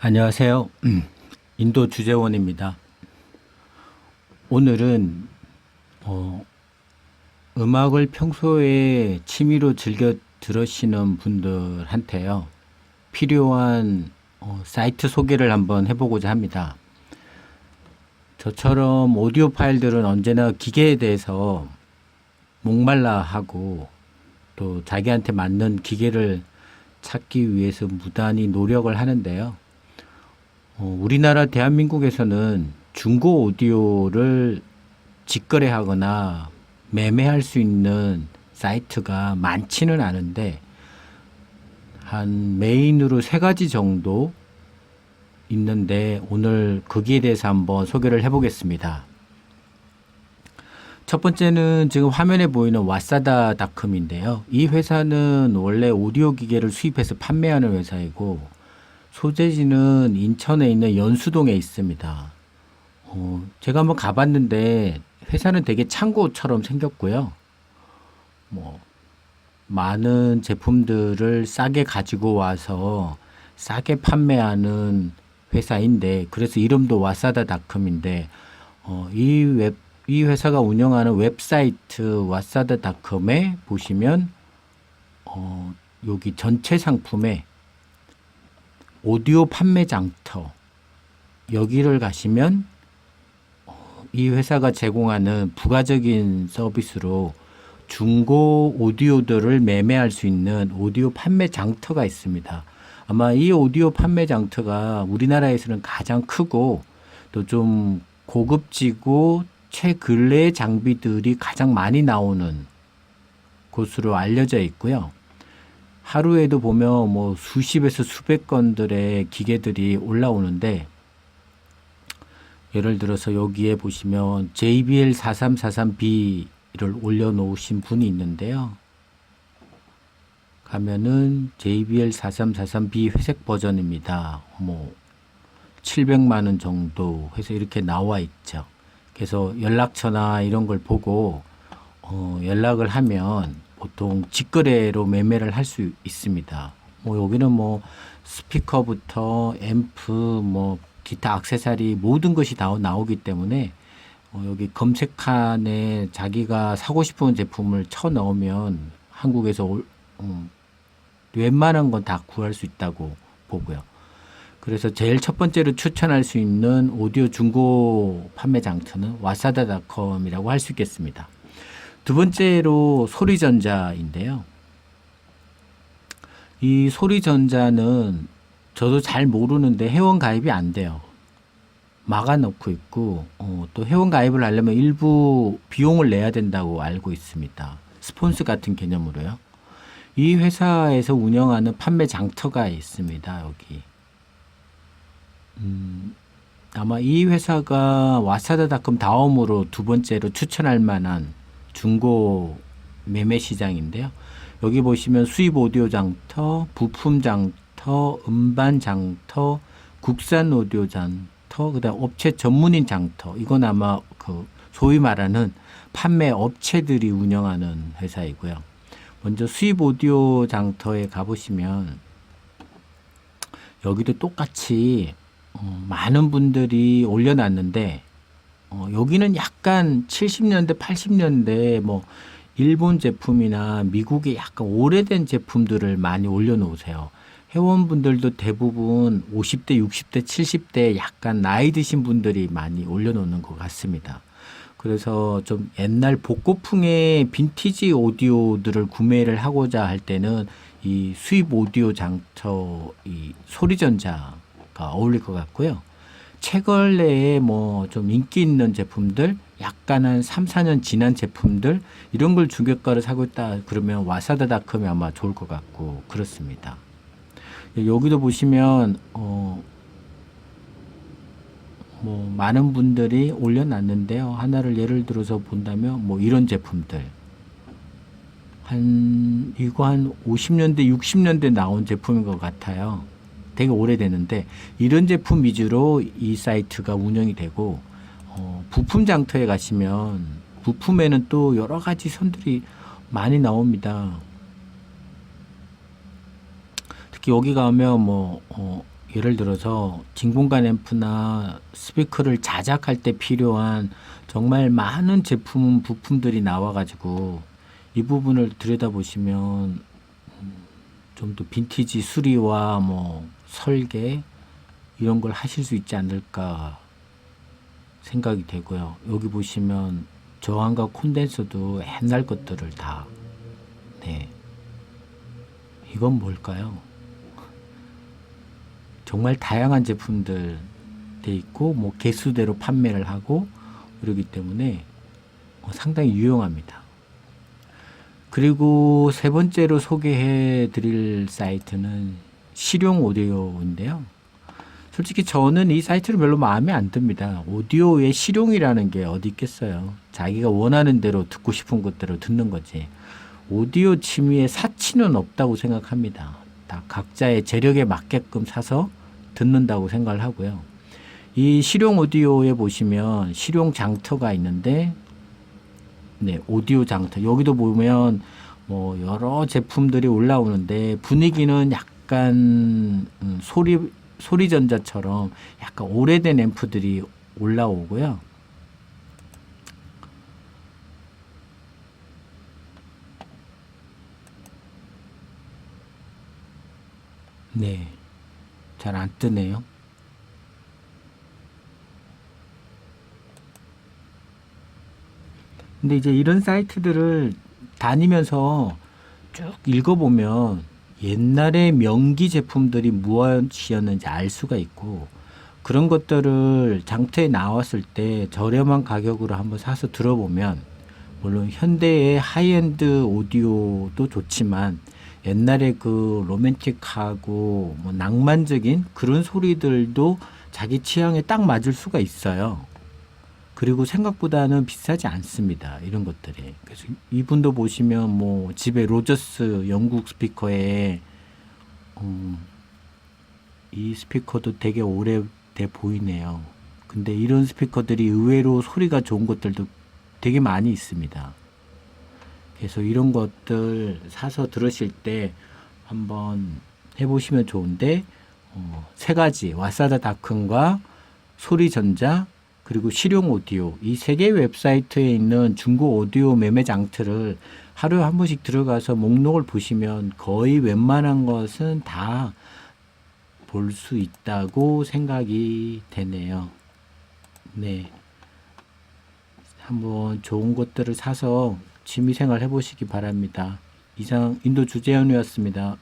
안녕하세요. 인도 주재원입니다. 오늘은 어, 음악을 평소에 취미로 즐겨 들으시는 분들한테요. 필요한 어, 사이트 소개를 한번 해보고자 합니다. 저처럼 오디오 파일들은 언제나 기계에 대해서 목말라 하고 또 자기한테 맞는 기계를 찾기 위해서 무단히 노력을 하는데요. 어, 우리나라 대한민국에서는 중고 오디오를 직거래하거나 매매할 수 있는 사이트가 많지는 않은데 한 메인으로 세 가지 정도 있는데 오늘 거기에 대해서 한번 소개를 해보겠습니다. 첫 번째는 지금 화면에 보이는 와사다닷컴인데요. 이 회사는 원래 오디오 기계를 수입해서 판매하는 회사이고 소재지는 인천에 있는 연수동에 있습니다. 어, 제가 한번 가봤는데 회사는 되게 창고처럼 생겼고요. 뭐 많은 제품들을 싸게 가지고 와서 싸게 판매하는 회사인데 그래서 이름도 와사다닷컴인데 어, 이 웹, 이 회사가 운영하는 웹사이트 와사다닷컴에 보시면 어, 여기 전체 상품에 오디오 판매 장터 여기를 가시면 어, 이 회사가 제공하는 부가적인 서비스로 중고 오디오들을 매매할 수 있는 오디오 판매 장터가 있습니다. 아마 이 오디오 판매 장터가 우리나라에서는 가장 크고 또 좀 고급지고 최근래 장비들이 가장 많이 나오는 곳으로 알려져 있고요. 하루에도 보면 뭐 수십에서 수백 건들의 기계들이 올라오는데 예를 들어서 여기에 보시면 JBL 4343B를 올려놓으신 분이 있는데요. 가면은 JBL 4343B 회색 버전입니다. 뭐 700만 원 정도 해서 이렇게 나와 있죠. 그래서 연락처나 이런 걸 보고 어, 연락을 하면 보통 직거래로 매매를 할 수 있습니다. 뭐 여기는 뭐 스피커부터 앰프 뭐 기타 액세서리 모든 것이 다 나오기 때문에 어, 여기 검색칸에 자기가 사고 싶은 제품을 쳐 넣으면 한국에서 올, 음, 웬만한 건 다 구할 수 있다고 보고요. 그래서 제일 첫 번째로 추천할 수 있는 오디오 중고 판매 장터는 와사다닷컴이라고 할 수 있겠습니다. 두 번째로 소리전자인데요. 이 소리전자는 저도 잘 모르는데 회원 가입이 안 돼요. 막아 놓고 있고 어, 또 회원 가입을 하려면 일부 비용을 내야 된다고 알고 있습니다. 스폰스 같은 개념으로요. 이 회사에서 운영하는 판매 장터가 있습니다. 여기. 음, 아마 이 회사가 와사다닷컴 다음으로 두 번째로 추천할 만한 중고 매매 시장인데요. 여기 보시면 수입 오디오 장터, 부품 장터, 음반 장터, 국산 오디오 장터, 그다음 업체 전문인 장터. 이건 아마 그 소위 말하는 판매 업체들이 운영하는 회사이고요. 먼저 수입 오디오 장터에 가보시면 여기도 똑같이 어, 많은 분들이 올려놨는데 어, 여기는 약간 70년대, 80년대 뭐 일본 제품이나 미국의 약간 오래된 제품들을 많이 올려놓으세요. 회원분들도 대부분 50대, 60대, 70대 약간 나이 드신 분들이 많이 올려놓는 것 같습니다. 그래서 좀 옛날 복고풍의 빈티지 오디오들을 구매를 하고자 할 때는 이 수입 오디오 장터 이 소리전자가 어울릴 것 같고요. 최근래에 뭐 좀 인기 있는 제품들, 약간 한 3, 4년 지난 제품들 이런 걸 중고가를 사고 있다 그러면 와사다닷컴이 아마 좋을 것 같고 그렇습니다. 여기도 보시면 어, 뭐 많은 분들이 올려놨는데요. 하나를 예를 들어서 본다면 뭐 이런 제품들 한 이거 한 50년대 60년대 나온 제품인 것 같아요. 되게 오래됐는데 이런 제품 위주로 이 사이트가 운영이 되고 어, 부품 장터에 가시면 부품에는 또 여러 가지 선들이 많이 나옵니다. 특히 여기 가면 뭐 어, 예를 들어서 진공관 앰프나 스피커를 자작할 때 필요한 정말 많은 제품 부품들이 나와가지고 이 부분을 들여다보시면 좀 더 빈티지 수리와 뭐 설계 이런 걸 하실 수 있지 않을까 생각이 되고요. 여기 보시면 저항과 콘덴서도 옛날 것들을 다 네. 이건 뭘까요? 정말 다양한 제품들 돼 있고 뭐 개수대로 판매를 하고 그러기 때문에 어, 상당히 유용합니다. 그리고 세 번째로 소개해 드릴 사이트는 실용 오디오인데요. 솔직히 저는 이 사이트를 별로 마음에 안 듭니다. 오디오의 실용이라는 게 어디 있겠어요. 자기가 원하는 대로 듣고 싶은 것대로 듣는 거지. 오디오 취미에 사치는 없다고 생각합니다. 다 각자의 재력에 맞게끔 사서 듣는다고 생각을 하고요. 이 실용 오디오에 보시면 실용 장터가 있는데 네, 오디오 장터. 여기도 보면 뭐 여러 제품들이 올라오는데 분위기는 약간 음, 소리 소리 전자처럼 약간 오래된 앰프들이 올라오고요. 네. 잘 안 뜨네요. 근데 이제 이런 사이트들을 다니면서 쭉 읽어보면 옛날에 명기 제품들이 무엇이었는지 알 수가 있고 그런 것들을 장터에 나왔을 때 저렴한 가격으로 한번 사서 들어보면 물론 현대의 하이엔드 오디오도 좋지만 옛날에 그 로맨틱하고 뭐 낭만적인 그런 소리들도 자기 취향에 딱 맞을 수가 있어요. 그리고 생각보다는 비싸지 않습니다. 이런 것들이. 그래서 이분도 보시면 뭐 집에 로저스 영국 스피커에 음, 이 스피커도 되게 오래돼 보이네요. 근데 이런 스피커들이 의외로 소리가 좋은 것들도 되게 많이 있습니다. 그래서 이런 것들 사서 들으실 때 한번 해보시면 좋은데 어, 세 가지 와사다 다큰과 소리전자 그리고 실용 오디오 이 세개 웹사이트에 있는 중고 오디오 매매 장터를 하루에 한 번씩 들어가서 목록을 보시면 거의 웬만한 것은 다 볼 수 있다고 생각이 되네요. 네. 한번 좋은 것들을 사서 취미생활 해보시기 바랍니다. 이상 인도 주재현이었습니다.